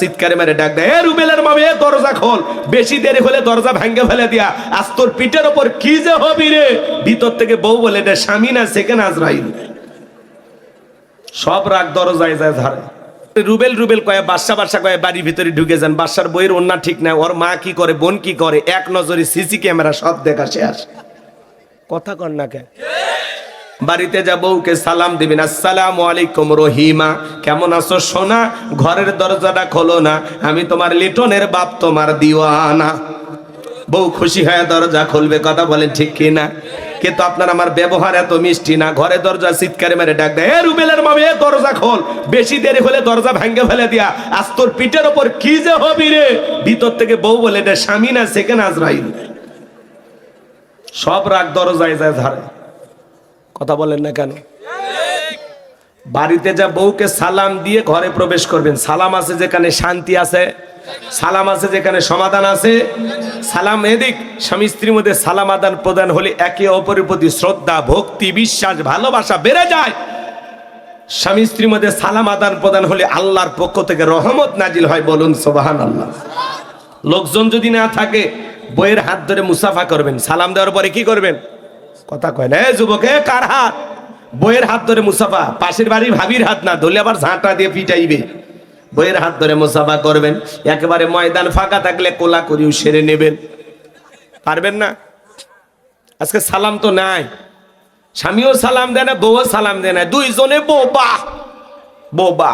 চিৎকারে মেরে ডাক দেয় রুবেলের মামে দরজা খোল। বেশি দেরি হলে দরজা ভেঙে ফেলে দিয়া। আজ তোর পিঠের ওপর কি যে হবি রে? ভিতর থেকে বউ বলে, এটা স্বামী না সেকেন্ড আজরাইল? সব রাগ দরজায় যায় ধারে। রুবেল রুবেল কয়ে বাসা বাসা কয়ে, বাড়ির ভিতরে ঢুকে যান। বাসার বইয়ের অন্যা ঠিক নাই। ওর মা কি করে, বোন কি করে? এক নজরে সিসি ক্যামেরা সব দেখা শেষ। কথা কর না কে বাড়িতে যা বউকে সালাম দিবেন, আসসালামু আলাইকুম রহিমা, কেমন আছো সোনা? ঘরের দরজাটা খোলো না, আমি তোমার লিটনের বাপ, তোমার দিওয়ানা। বউ খুশি হয়ে দরজা খুলবে, কথা বলেন ঠিক কি না কিন্তু আপনার আমার ব্যবহার এত মিষ্টি না, ঘরে দরজা চিৎকারে মেরে ডাক দেয় রুবেলের মামে দরজা খোল, বেশি দেরি হলে দরজা ভেঙে ফেলে দিয়া, আজ তোর পিঠের ওপর কি যে হবি রে? ভিতর থেকে বউ বলে, এটা স্বামী না সেকেন্ড আজরাইল। সব রাগ দরজায় যায় ধারে। কথা বলেন না কেন? বাড়িতে যা বউকে সালাম দিয়ে ঘরে প্রবেশ করবেন। সালাম আছে যেখানে শান্তি আছে, সালাম আছে যেখানে সমাধান আছে। সালাম এদিক, স্বামী স্ত্রীর মধ্যে সালাম আদান প্রদান হলে একে অপরের প্রতি শ্রদ্ধা, ভক্তি, বিশ্বাস, ভালোবাসা বেড়ে যায়। স্বামী স্ত্রীর মধ্যে সালাম আদান প্রদান হলে আল্লাহর পক্ষ থেকে রহমত নাজিল হয় বলুন সোবাহান আল্লাহ লোকজন যদি না থাকে, বইয়ের হাত ধরে মুসাফা করবেন। সালাম দেওয়ার পরে কি করবেন? কথা কয় না যুবকে কার হাত? বইয়ের হাত ধরে মুসাফা, পাশের বাড়ির ভাবির হাত না, ধরলে আবার ঝাঁটা দিয়ে পিটাইবে। বইয়ের হাত ধরে মুসাফা করবেন, একেবারে ময়দান ফাঁকা থাকলে কোলা করিও সেরে নেবেন। পারবেন না? আজকে সালাম তো নাই। স্বামীও সালাম দেয় না, বউও সালাম দেয় না, দুইজনে বোবা বোবা।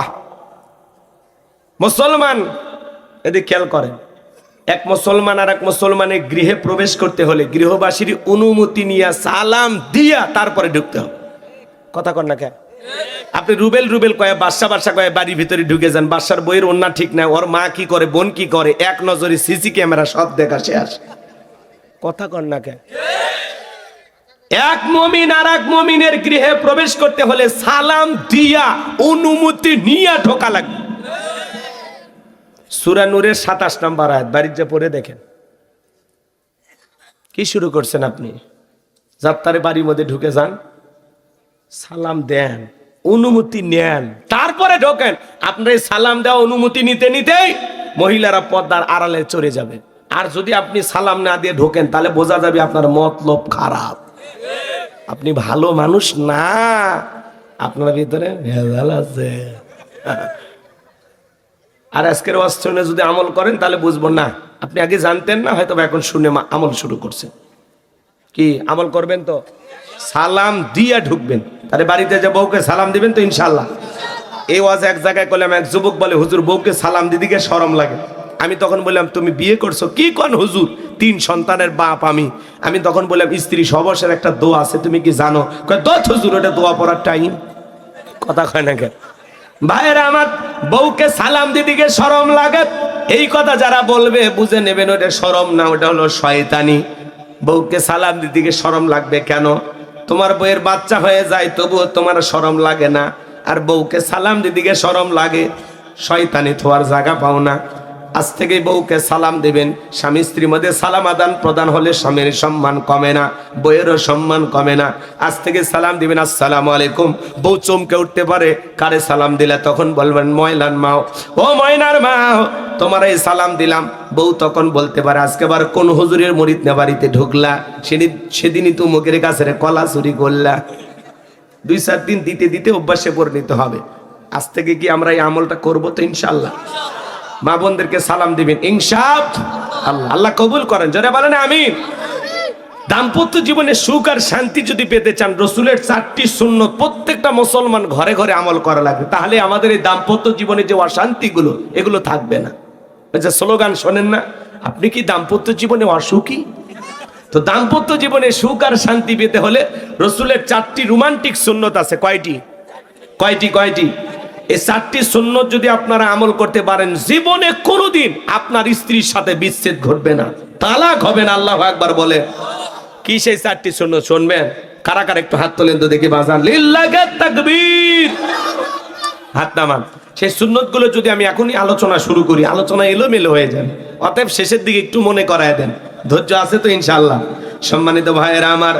মুসলমান, এদিকে খেয়াল করেন। এক মুসলমান আর এক মুসলমানের গৃহে প্রবেশ করতে হলে গৃহবাসীর অনুমতি নিয়ে সালাম দিয়া তারপরে ঢুকতে হবে। কথা কর না কেন? আপনি রুবেল রুবেল কয়ে বাসা বাসা কয়ে বাড়ির ভিতরে ঢুকে যান বাসার বইয়ের অন্যা ঠিক নাই, ওর মা কি করে, বোন কি করে, এক নজরে সিসি ক্যামেরা সব দেখা সে শেষ। কথা কর না কেন? এক মমিন আর এক মমিনের গৃহে প্রবেশ করতে হলে সালাম দিয়া অনুমতি নিয়ে ঢোকা লাগবে। সুরা নূরের সাতাশ নম্বর আয়াত, বাড়ির যে পড়ে দেখেন। কি শুরু করছেন আপনি? যাত্রারে বাড়ির মধ্যে ঢুকে যান। সালাম দেন, অনুমতি নেন, তারপরে ঢোকেন। আপনার সালাম দেওয়া অনুমতি নিতে নিতেই মহিলারা পর্দার আড়ালে চলে যাবে। আর যদি আপনি সালাম না দিয়ে ঢোকেন, তাহলে বোঝা যাবে আপনার মতলব খারাপ। আপনি ভালো মানুষ না, আপনার ভিতরে ভেজাল আছে। আর আজকের অস্ত্রনে যদি আমল করেন, তাহলে বুঝব না। আপনি আগে জানতেন না হয়তো এখন শুনে আমল শুরু করছেন কি, আমল করবেন তো? সালাম দিয়া ঢুকবেন। তাহলে বাড়িতে যে বউকে সালাম দিবেন তো ইনশাল্লাহ এই ওয়াজ এক জায়গায় করলাম, এক যুবক বলে, হুজুর, বউকে সালাম দিদিকে সরম লাগে। আমি তখন বললাম, তুমি বিয়ে করছ? কি কন হুজুর? তিন সন্তানের বাপ আমি। আমি তখন বললাম, স্ত্রী সবসের একটা দোয়া আছে, তুমি কি জানো? কয় হুজুর দোয়া পড়ার টাইম কথা কয় না কেন? ভাইয়েরা আমার বউকে সালাম দিদিকে সরম লাগে। এই কথা যারা বলবে, বুঝে নেবেন ওটা সরম না, ওটা হলো শয়তানি। বউকে সালাম দিদিকে সরম লাগবে কেন? তোমার বউয়ের বাচ্চা হয়ে যায়, তবুও তোমার সরম লাগে না। আর বউকে সালাম দিদিকে সরম লাগে। শয়তানি থোয়ার জায়গা পাও না। আজ থেকে বউকে সালাম দেবেন, স্বামী স্ত্রীর মধ্যে সালাম আদান প্রদান হলে স্বামীর সম্মান কমে না বইয়েরও সম্মান কমে না। আজ থেকে সালাম দিবেন, আসসালাম আলাইকুম। বউ চমকে উঠতে পারে, কারে সালাম দিলে? তখন বলবেন ময়লান মাও ও ময়নার মাও তোমার এই সালাম দিলাম। বউ তখন বলতে পারে, আজকে আবার কোন হুজুরের মরিত না বাড়িতে ঢুকলা? সেদিন, সেদিনই তো মুখের কাছে কলা চুরি করলা। দুই, চার দিন দিতে দিতে অভ্যাসে পরিণত হবে। আজ থেকে কি আমরা এই আমলটা করব তো ইনশাল্লাহ মা বোনদেরকে সালাম দিবেন। ইনসাফ আল্লাহ। আল্লাহ কবুল করেন। যারা বলেন আমি দাম্পত্য জীবনে সুখ আর শান্তি যদি পেতে চান রসুলের চারটি শূন্য প্রত্যেকটা মুসলমান ঘরে ঘরে আমল করা লাগবে। তাহলে আমাদের এই দাম্পত্য জীবনে যে অশান্তিগুলো এগুলো থাকবে না। যে স্লোগান শোনেন না আপনি কি দাম্পত্য জীবনে অসুখী? তো দাম্পত্য জীবনে সুখ আর শান্তি পেতে হলে রসুলের চারটি রোমান্টিক সুন্নত আছে। কয়টি? কয়টি কয়টি? এই চারটি সুন্নত যদি আপনারা আমল করতে পারেন, জীবনে কোনোদিন আপনার স্ত্রীর সাথে বিচ্ছেদ ঘটবে না। তালাক হবে না, আল্লাহ একবার বলে। কি সেই চারটি সুন্নত, শুনবেন? কারা কারা একটু হাত তোলেন তো দেখি, বাজান। তাকবীর। হাত নামান। সেই সুন্নতগুলো যদি আমি এখনই আলোচনা শুরু করি, আলোচনা এলোমেলো হয়ে যাবে। অতএব শেষের দিকে একটু মনে করায় দেন। ধৈর্য আছে তো ইনশাল্লাহ সম্মানিত ভাইয়েরা আমার